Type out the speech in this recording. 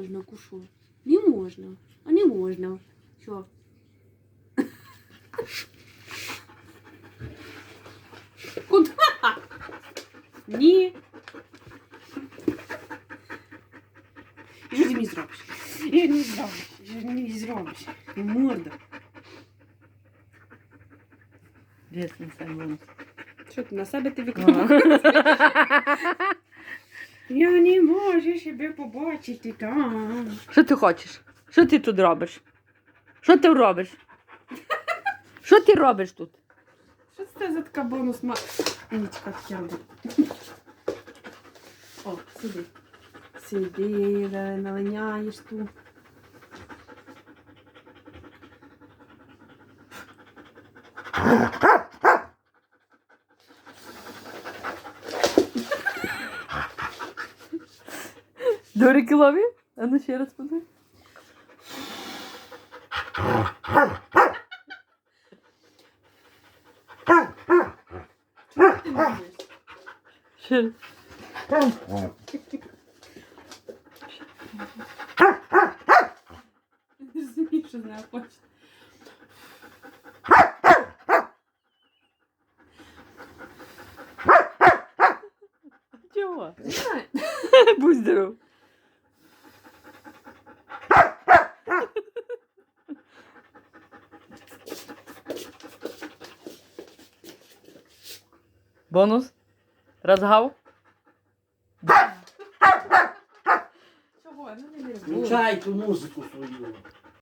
можна, кушу. Не можна. А не можна. Що? Куда? Ні. І Що ти мені зробиш? Я не зробиш. Я не зробиш. Морда. Десь на себе бонус. Що ти на себе ти виконав? Я не можу себе побачити там. Що ти хочеш? Що ти тут робиш? Що ти робиш? Що ти робиш тут? Що це за така бонус ма... Нічка робить. О, сиди. Сиди, налиняєш тут. Дурики лові? А ну ще раз робиш? Ще раз. Хоче. Чого? Не знаю. Будь здоров. Бонус? Розгав? Чого? Ну не Включай ту музику свою.